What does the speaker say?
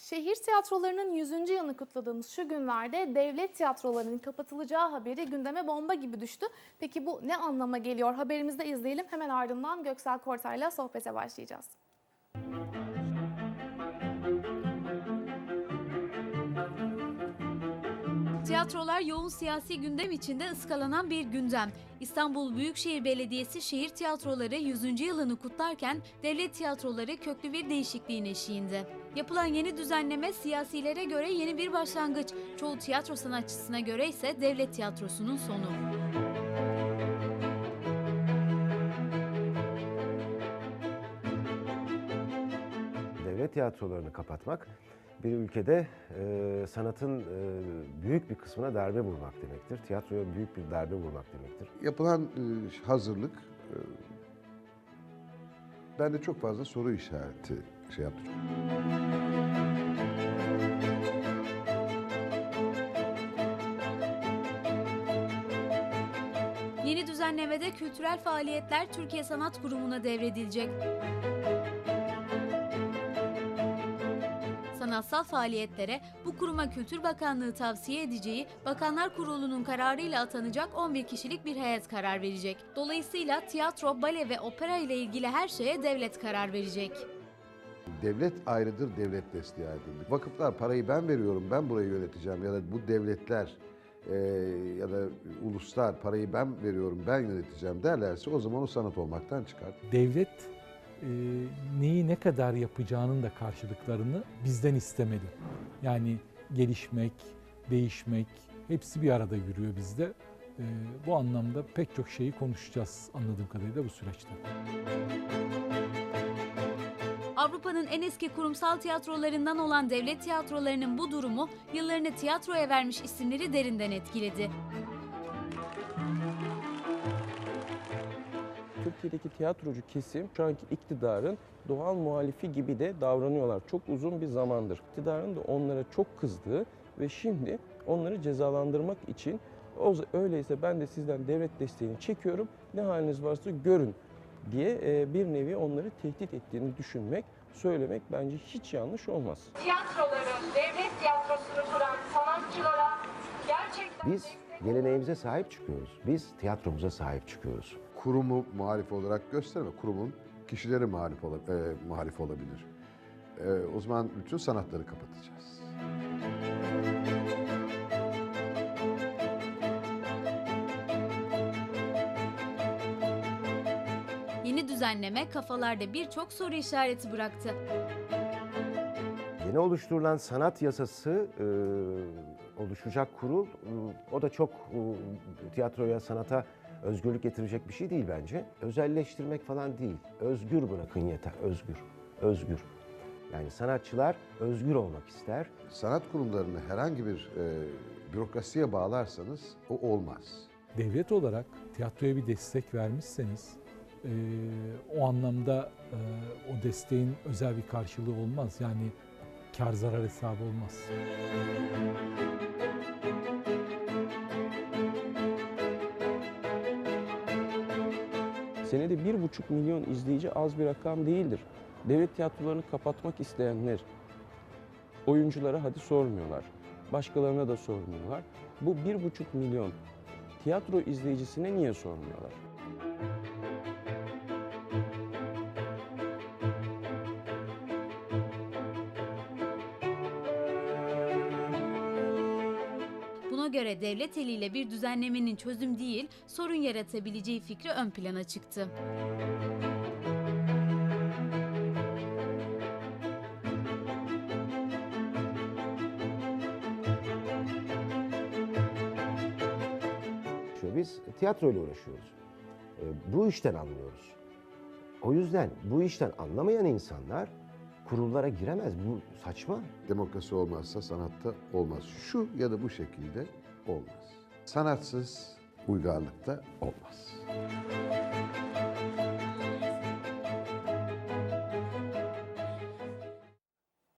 Şehir tiyatrolarının 100. yılını kutladığımız şu günlerde devlet tiyatrolarının kapatılacağı haberi gündeme bomba gibi düştü. Peki bu ne anlama geliyor? Haberimizde izleyelim. Hemen ardından Göksel Kortay'la sohbete başlayacağız. Tiyatrolar yoğun siyasi gündem içinde ıskalanan bir gündem. İstanbul Büyükşehir Belediyesi şehir tiyatroları 100. yılını kutlarken devlet tiyatroları köklü bir değişikliğin eşiğinde. Yapılan yeni düzenleme siyasilere göre yeni bir başlangıç, çoğu tiyatro sanatçısına göre ise devlet tiyatrosunun sonu. devlet tiyatrolarını kapatmak bir ülkede e, sanatın e, büyük bir kısmına darbe vurmak demektir. Tiyatroya büyük bir darbe vurmak demektir. Yapılan e, hazırlık e, bende çok fazla soru işareti şey yaptı. Yeni düzenlemede kültürel faaliyetler Türkiye Sanat Kurumu'na devredilecek. Sanatsal faaliyetlere bu kuruma Kültür Bakanlığı tavsiye edeceği Bakanlar Kurulu'nun kararıyla atanacak 11 kişilik bir heyet karar verecek. Dolayısıyla tiyatro, bale ve opera ile ilgili her şeye devlet karar verecek. Devlet ayrıdır, devlet desteği ayrıdır. Vakıflar parayı ben veriyorum, ben burayı yöneteceğim ya da bu devletler e, ya da uluslar parayı ben veriyorum, ben yöneteceğim derlerse o zaman o sanat olmaktan çıkar. devlet neyi ne kadar yapacağının da karşılıklarını bizden istemeli. Yani gelişmek, değişmek hepsi bir arada yürüyor bizde. E, bu anlamda pek çok şeyi konuşacağız anladığım kadarıyla bu süreçte. Avrupa'nın en eski kurumsal tiyatrolarından olan devlet tiyatrolarının bu durumu yıllarını tiyatroya vermiş isimleri derinden etkiledi. Türkiye'deki tiyatrocu kesim şu anki iktidarın doğal muhalifi gibi de davranıyorlar. Çok uzun bir zamandır. İktidarın da onlara çok kızdığı ve şimdi onları cezalandırmak için o öyleyse ben de sizden devlet desteğini çekiyorum. Ne haliniz varsa görün diye e, bir nevi onları tehdit ettiğini düşünmek, söylemek bence hiç yanlış olmaz. tiyatroları, devlet tiyatrosunu kuran sanatçılara gerçekten Biz geleneğimize sahip çıkıyoruz. Biz tiyatromuza sahip çıkıyoruz. Kurumu muhalif olarak gösterme, kurumun kişileri muhalif, ola, e, muhalif olabilir. E, o zaman bütün sanatları kapatacağız. Yeni düzenleme kafalarda birçok soru işareti bıraktı. Yeni oluşturulan sanat yasası e, oluşacak kurul, e, o da çok e, tiyatroya, sanata özgürlük getirecek bir şey değil bence. Özelleştirmek falan değil, özgür bırakın yeter, özgür, özgür. Yani sanatçılar özgür olmak ister. Sanat kurumlarını herhangi bir e, bürokrasiye bağlarsanız o olmaz. Devlet olarak tiyatroya bir destek vermişseniz e, o anlamda e, o desteğin özel bir karşılığı olmaz. Yani kar zarar hesabı olmaz. Senede bir buçuk milyon izleyici az bir rakam değildir. Devlet tiyatrolarını kapatmak isteyenler oyunculara hadi sormuyorlar. Başkalarına da sormuyorlar. Bu bir buçuk milyon tiyatro izleyicisine niye sormuyorlar? Göre devlet eliyle bir düzenlemenin çözüm değil, sorun yaratabileceği fikri ön plana çıktı. Biz tiyatroyla uğraşıyoruz. E, Bu işten anlıyoruz. O yüzden bu işten anlamayan insanlar kurullara giremez. Bu saçma. Demokrasi olmazsa sanatta olmaz. Şu ya da bu şekilde olmaz. Sanatsız uygarlıkta olmaz.